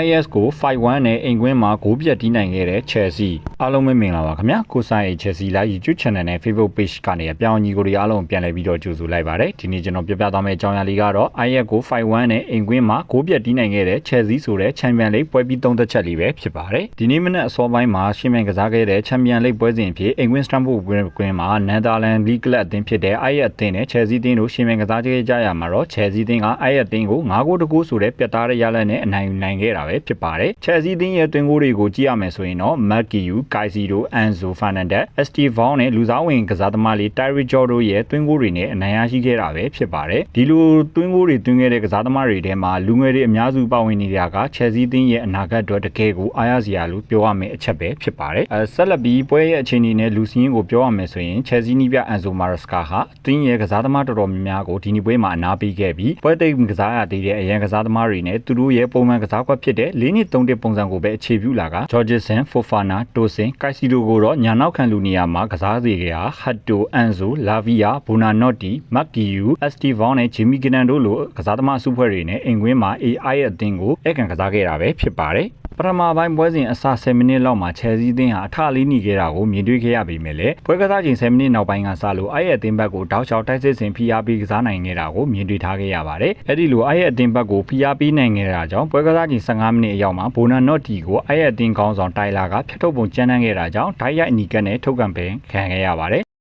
IS ကို5-1နဲ့အိမ်ကွင်းမှာဂိုးပြတ်တီးနိုင်ခဲ့တဲ့ Chelsea အားလုံးပဲမင်္ဂလာပါခင်ဗျာကိုဆိုင်ရဲ့ Chelsea လာ YouTube Channel နဲ့ Facebook Page ကနေအပြောင်းအညီကိုတွေအားလုံးပြန်လည်ပြီးတော့ကြိုဆိုလိုက်ပါတယ်ဒီနေ့ကျွန်တော်ပြပြသွားမယ့်အကြောင်းအရာလေးကတော့ IS ကို5-1နဲ့အိမ်ကွင်းမှာဂိုးပြတ်တီးနိုင်ခဲ့တဲ့ Chelsea ဆိုတဲ့ Champion League ပွဲပြီးသုံးသက်ချက်လေးပဲဖြစ်ပါတယ်ဒီနေ့မနေ့အစောပိုင်းမှာရှင်းမြန်ကစားခဲ့တဲ့ Champion League ပွဲစဉ်အဖြစ်အိမ်ကွင်း Stamford Bridge ကွင်းမှာ Netherlands League Club အသင်းဖြစ်တဲ့ IS အသင်းနဲ့ Chelsea အသင်းတို့ရှင်းမြန်ကစားခဲ့ကြရမှာတော့ Chelsea အသင်းက IS အသင်းကို9ဂိုးတကူဆိုတဲ့ပြတ်သားတဲ့ရလဒ်နဲ့အနိုင်ယူနိုင်ခဲ့တာပဲဖြစ်ပါတယ်။ Chelsea အသင်းရဲ့တွင်ဂိုးတွေကိုကြည့်ရမယ်ဆိုရင်တော့ Marquinhos, Caicedo, Enzo Fernandez, Steve Vaughan နဲ့လူစားဝင်ကစားသမားလေး Tyreek Jordan တို့ရဲ့တွင်ဂိုးတွေနဲ့အနိုင်ရရှိခဲ့တာပဲဖြစ်ပါတယ်။ဒီလိုတွင်ဂိုးတွေတွင်ခဲ့တဲ့ကစားသမားတွေထဲမှာလူငယ်တွေအများစုပါဝင်နေတာက Chelsea အသင်းရဲ့အနာဂတ်အတွက်တကယ်ကိုအားရစရာလို့ပြောရမယ့်အချက်ပဲဖြစ်ပါတယ်။အဲဆက်လက်ပြီးပွဲရဲ့အခြေအနေနဲ့လူစည်းရင်းကိုပြောရမယ်ဆိုရင် Chelsea နီးပြ Enzo Maresca ဟာအသင်းရဲ့ကစားသမားတော်တော်များများကိုဒီနေ့ပွဲမှာအနာပေးခဲ့ပြီးပွဲသိမ်းကစားရသေးတဲ့အရန်ကစားသမားတွေနဲ့သူတို့ရဲ့ပုံမှန်ကစားကွက်ဖြစ်တဲ့၄နှစ်၃နှစ်ပုံစံကိုပဲအခြေပြုလာက Georgeson, Fofana, Tosin, Caicedo ကိုတော့ညာနောက်ခံလူနေရာမှာကစားစေခဲ့တာ Hatto, Enzo, Lavia, Bonanotti, Marquinhos, Steve Vaughan နဲ့ Jimmy Ginnan တို့လိုကစားသမားစုဖွဲ့တွေနဲ့အိမ်ကွင်းမှာ AI အသင်းကိုအကန်ကစားခဲ့တာပဲဖြစ်ပါတယ် ပထမပိုင်းပွဲစဉ်အစ10မိနစ်လောက်မှာ Chelsea အသင်းဟာအထလေးနေခဲ့တာကိုမြင်တွေ့ခဲ့ရပေမဲ့လည်းပွဲကစားချိန်10မိနစ်နောက်ပိုင်းကစလို့အိုက်ရဲ့အသင်းဘက်ကိုတောက်ချောက်တိုက်စစ်ဆင်ဖိအားပေးကစားနိုင်ခဲ့တာကိုမြင်တွေ့ထားခဲ့ရပါတယ်။အဲ့ဒီလိုအိုက်ရဲ့အသင်းဘက်ကိုဖိအားပေးနိုင်ခဲ့တာကြောင့်ပွဲကစားချိန်15မိနစ်အရောက်မှာဘိုနာနော့တီကိုအိုက်ရဲ့အသင်းကောင်းဆောင်တိုင်လာကဖျက်ထုတ်ပုံကျန်းတန်းခဲ့တာကြောင့်ဒိုက်ရိုက်အနီကတ်နဲ့ထုတ်ကန်ပင်ခံခဲ့ရပါတယ်အ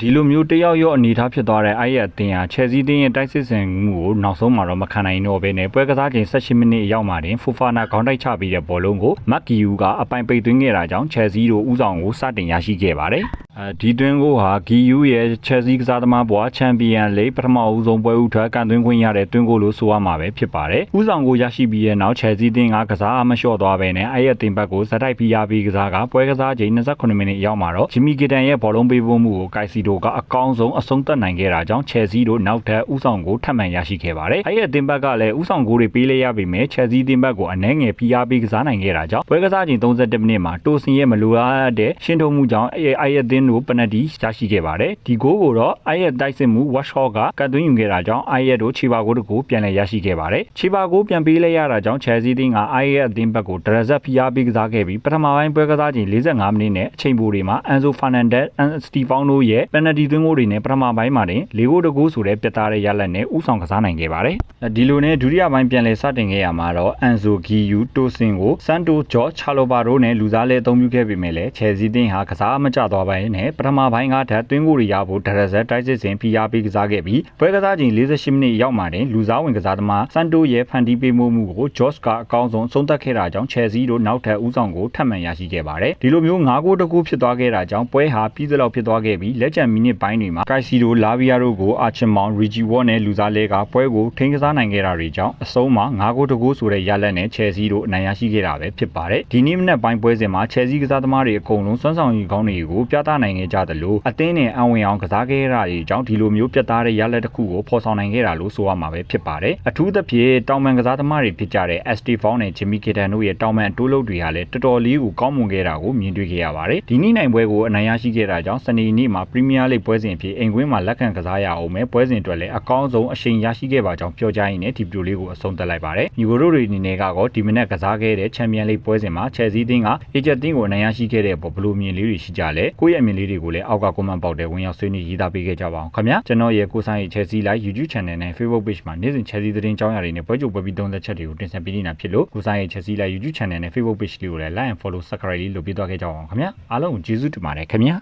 ဒီလိုမျိုးတယောက်ရော့အနေထားဖြစ်သွားတဲ့အိုက်ရဲ့အသင်းဟာချယ်ဆီတင်းရဲ့တိုက်စစ်ဆင်မှုကိုနောက်ဆုံးမှာတော့မခံနိုင်တော့ဘဲနဲ့ပွဲကစားချိန်18မိနစ်အရောက်မှာတင်ဖူဖာနာခေါင်းတိုက်ချပြီးတဲ့ဘောလုံးကိုမက်ကီယူကအပိုင်ပိတ်သွင်းခဲ့တာကြောင့်ချယ်ဆီတို့ဥဆောင်ကိုစတင်ရရှိခဲ့ပါတယ်အဲဒီတွင်းကိုဟာဂီယူရဲ့ချယ်ဆီကစားသမားဘွားချန်ပီယံလိပထမအဦးဆုံးပွဲဥထွက်ကန်သွင်းခွင့်ရတဲ့တွင်းကိုလို့ဆိုရမှာပဲဖြစ်ပါတယ်ဥဆောင်ကိုရရှိပြီးတဲ့နောက်ချယ်ဆီတင်းကကစားအမလျှော့သွားပဲနဲ့အိုက်ရဲ့တင်ဘက်ကိုဇက်တိုက်ဖိအားပြီးကစားကပွဲကစားချိန်28မိနစ်အရောက်မှာတော့ဂျီမီဂီတန်ရဲ့ဘောလုံးပေးပို့မှုကိုကိုက်စီဒိုကအကောင်းဆုံးအဆုံးသတ်နိုင်ခဲ့တာကြောင့်ချယ်ဆီတို့နောက်ထပ်ဥဆောင်ကိုထပ်မံရရှိခဲ့ပါတယ်အိုက်ရဲ့တင်ဘက်ကလည်းဥဆောင်ကိုတွေပေးလိုက်ရပေမဲ့ချယ်ဆီတင်ဘက်ကိုအနှဲငယ်ဖိအားပေးကစားနိုင်ခဲ့တာကြောင့်ပွဲကစားချိန်31မိနစ်မှာတိုစင်ရဲ့မလိုအားတဲ့ရှင်းထုတ်မှုကြောင့်အိုက်ရဲ့တင်တို့ပနတီရရှိခဲ့ပါတယ်ဒီဂိုးကိုတော့အိုက်ရဲ့တိုက်စစ်မှု Watchhawk ကကတ်သွင်းယူခဲ့တာကြောင့်အိုက်ရဲ့တို့ခြေပါကိုတကူပြန်လည်ရရှိခဲ့ပါတယ်ခြေပါကိုပြန်ပေးလိုက်ရတာကြောင့်ချယ်ဆီတင်ကအိုက်ရဲ့အသင်းဘက်ကိုဒရဇက်ဖိအားပေးကစားခဲ့ပြီးပထမပိုင်းပွဲကစားချိန်45မိနစ်နဲ့အချိန်ပိုတွေမှာ Enzo Fernandez, Stefan တို့ရဲ့ပယ်နယ်တီသွင်းဂိုးတွေနဲ့ပထမပိုင်းမှာတင်၄ဂိုးတကူဆိုတဲ့ပြတ်သားတဲ့ရလဒ်နဲ့ဥဆောင်ကစားနိုင်ခဲ့ပါတယ်ဒီလိုနဲ့ဒုတိယပိုင်းပြန်လည်စတင်ခဲ့ရမှာတော့ Enzo Giu, Tosin ကို Santo George Chalobah တို့နဲ့လူစားလဲအသုံးပြုခဲ့ပေမဲ့လည်းချယ်ဆီတင်ဟာကစားမကျသွားပိုင်းနဲ့ပထမပိုင်းကဓာတ်သွင်းဂိုးတွေရဖို့ဒရဇက်တိုက်စစ်စဉ်ဖိအားပေးကစားခဲ့ပြီးပွဲကစားချိန်48မိနစ်ရောက်မှတင်လူစားဝင်ကစားသမား Santo ရဲ့ဖန်တီးပေးမှုမှုကို George ကအကောင်းဆုံးဆုံးသက်ခဲ့တာကြောင့်ချယ်ဆီတို့နောက်ထပ်ဦးဆောင်ကိုထပ်မံရရှိခဲ့ပါတယ်ဒီလိုမျိုး၅ဂိုးတကူဖြစ်သွားခဲ့တာကြောင့်ပွဲဟာပြီးသလောက်ဖြစ်သွားခဲ့ပြီးလက်ကျန်မိနစ်ပိုင်းတွေမှာကိုက်စီဒိုလာဗီယာတို့ကိုအာချင်မောင်ရီဂျီဝေါ်နဲ့လူစားလဲကပွဲကိုထိန်းကစားနိုင်ခဲ့တာတွေကြောင့်အဆုံးမှာ၅ဂိုးတကူဆိုတဲ့ရလဒ်နဲ့ချယ်ဆီတို့အနိုင်ရရှိခဲ့တာပဲဖြစ်ပါတယ်ဒီနေ့မနက်ပိုင်းပွဲစဉ်မှာချယ်ဆီကစားသမားတွေအကုန်လုံးစွမ်းဆောင်ရည်ကောင်းတွေကိုပြသနိုင်ခဲ့ကြသလိုအသင်းနဲ့အဝင်အောင်ကစားခဲ့ရတာတွေကြောင့်ဒီလိုမျိုးပြတ်သားတဲ့ရလဒ်တစ်ခုကိုဖော်ဆောင်နိုင်ခဲ့တာလို့ဆိုရမှာပဲဖြစ်ပါတယ်အထူးသဖြင့်တောင်မန်ကစားသမားတွေဖြစ်ကြတဲ့ ST Fong နဲ့ Jimmy Kitan တို့ရဲ့တောင်မန်အတိုးလုပ်တွေဟာလည်းတော်တော်လေးကိုကောင်းမွန်ခဲ့တာကိုမြင်တွေ့ခဲ့ရပါတယ်ဒီနေ့နိုင်ပွဲကိုအနိုင်ရရှိခဲ့တာကြောင့်စနေနေ့မှာ Premier League ပွဲစဉ်အဖြစ်အိမ်ကွင်းမှာလက်ခံကစားရအောင်ပဲပွဲစဉ်အတွက်လည်းအကောင်းဆုံးအချိန်ရရှိခဲ့ပါကြောင်းပြောကြားရင်းနဲ့ဒီဗီဒီယိုလေးကိုအဆုံးသတ်လိုက်ပါတယ်ညီကိုတို့တွေအနေနဲ့ကတော့ဒီမနက်ကစားခဲ့တဲ့ Champion League ပွဲစဉ်မှာ Chelsea တင်းက Agent တင်းကိုအနိုင်ရရှိခဲ့တဲ့ပေါ်ဘလိုမြင်လေးတွေရှိကြလဲကိုယ့်ရဲ့အမြင်လေးတွေကိုလည်းအောက်က comment ပေါက်တဲ့ဝင်ရောက်ဆွေးနွေးရေးသားပေးခဲ့ကြပါအောင်ခင်ဗျာကျွန်တော်ရဲ့ကိုဆိုင်ရဲ့ Chelsea Live YouTube Channel နဲ့ Facebook Page မှာနေ့စဉ် Chelsea သတင်းကြောင်းရာတွေနဲ့ပွဲကြိုပွဲပြီးသုံးသက်ချက်တွေကိုတင်ဆက်ပေးနေတာဖြစ်လို့ကိုဆိုင်ရဲ့ Chelsea Live YouTube Channel နဲ့ Facebook Page လေးကိုလည်း Like and Follow Subscribe လေးလုပ်ပေးသွားခဲ့ကြအောင်ခင်ဗျာအားလုံးကိုကျေးဇူးတင်ပါတယ်ခင်ဗျာ